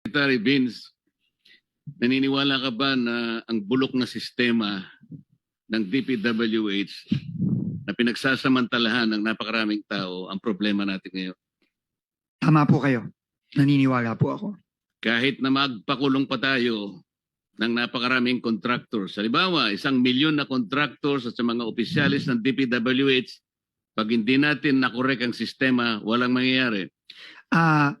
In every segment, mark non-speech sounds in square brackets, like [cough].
Secretary Vince, naniniwala ka ba na ang bulok na sistema ng DPWH na pinagsasamantalahan ng napakaraming tao ang problema natin ngayon? Tama po kayo. Naniniwala po ako. Kahit na magpakulong pa tayo ng napakaraming contractors. Halimbawa, isang milyon na contractors at sa mga opisyalis ng DPWH, pag hindi natin nakorek ang sistema, walang mangyayari. Ah,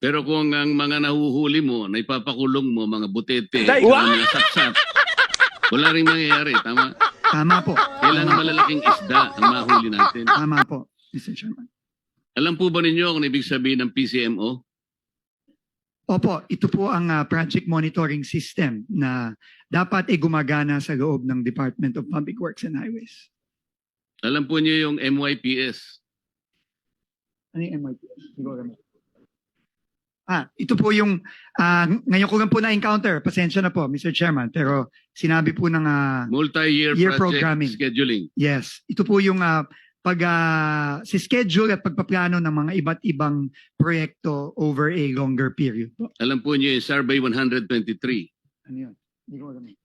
Pero kung ang mga nahuhuli mo, na ipapakulong mo, mga butete, Day- mga sapsap, wala rin mangyayari. Tama? Tama po. Kailangan malalaking isda ang mahuli natin. Tama po, Mr. Chairman. Alam po ba ninyo kung ibig sabihin ng PCMO? Opo, ito po ang ah, project monitoring system na dapat ay gumagana sa loob ng Department of Public Works and Highways. Alam po niyo yung MYPS? Ano yung ko alam. Ah, ito po yung, ah, ngayon ko lang po na-encounter, pasensya na po, Mr. Chairman, pero sinabi po ng, ah, Multi-year Year project programming. scheduling. yes, ito po yung ah, pag ah, si schedule at pagpaplano ng mga iba't ibang proyekto over a longer period po. Alam po niyo yung Survey 123. Ano yun? Hindi ko alam. [laughs]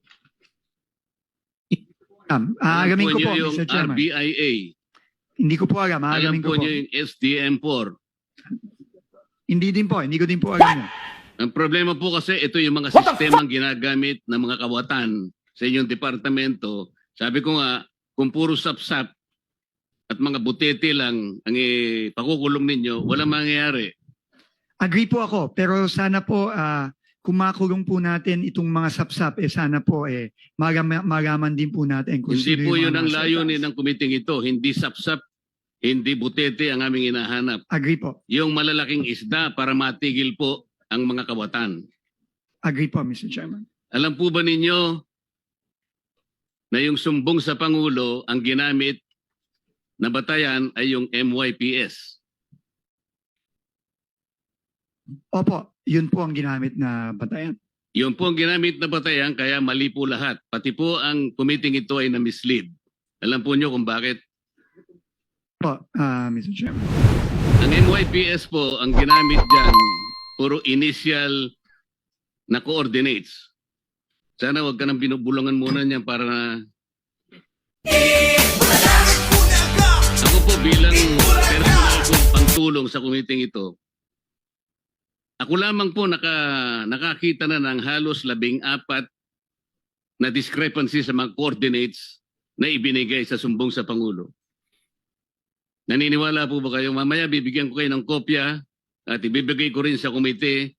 Um, aalamin ko po, yung Mr. Chairman. RBIA. Hindi ko po alam. Alam po ko po. niyo yung SDM4. Hindi din po. Hindi ko din po alam yun. Ang problema po kasi ito yung mga What the sistemang ginagamit ng mga kawatan sa inyong departamento. Sabi ko nga, kung puro sapsap at mga butete lang ang ipakukulong ninyo, walang mangyayari. Agree po ako. Pero sana po, ah, kung makulong po natin itong mga sapsap, eh sana po eh, magam- magaman din po natin kung Hindi sino po yung yun mga ang nasa layunin ng kumiting ito. Hindi sapsap, hindi butete ang aming hinahanap. Agree po. Yung malalaking isda para matigil po ang mga kawatan. Agree po, Mr. Chairman. Alam po ba ninyo na yung sumbong sa Pangulo ang ginamit na batayan ay yung MYPS? Opo, yun po ang ginamit na batayan. Yun po ang ginamit na batayan kaya mali po lahat. Pati po ang committing ito ay na-mislead. Alam po nyo kung bakit? Po, ah, Mr. Chairman. Ang MYPS po, ang ginamit dyan, puro initial na coordinates. Sana wag ka nang binubulungan muna niyan para na... Ako po bilang personal kong pangtulong sa committee ito, ako lamang po naka, nakakita na ng halos labing apat na discrepancy sa mga coordinates na ibinigay sa sumbong sa Pangulo. Naniniwala po ba kayo? Mamaya bibigyan ko kayo ng kopya at ibibigay ko rin sa komite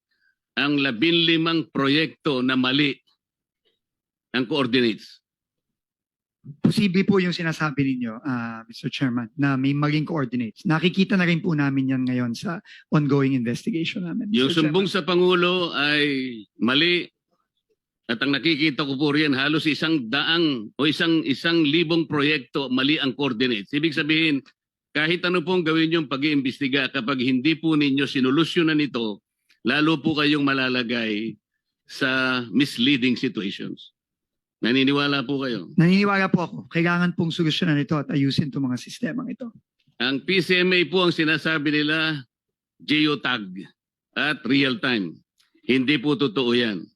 ang labinlimang proyekto na mali ang coordinates. Posible po yung sinasabi ninyo, ah, Mr. Chairman, na may maging coordinates. Nakikita na rin po namin yan ngayon sa ongoing investigation namin. Mr. Yung sumbong Chairman. sa Pangulo ay mali at ang nakikita ko po riyan halos isang daang o isang isang libong proyekto mali ang coordinates. Ibig sabihin, kahit ano pong gawin yung pag-iimbestiga kapag hindi po ninyo sinolusyonan ito, lalo po kayong malalagay sa misleading situations. Naniniwala po kayo? Naniniwala po ako. Kailangan pong solusyonan ito at ayusin itong mga sistemang ito. Ang PCMA po ang sinasabi nila geotag at real time. Hindi po totoo yan.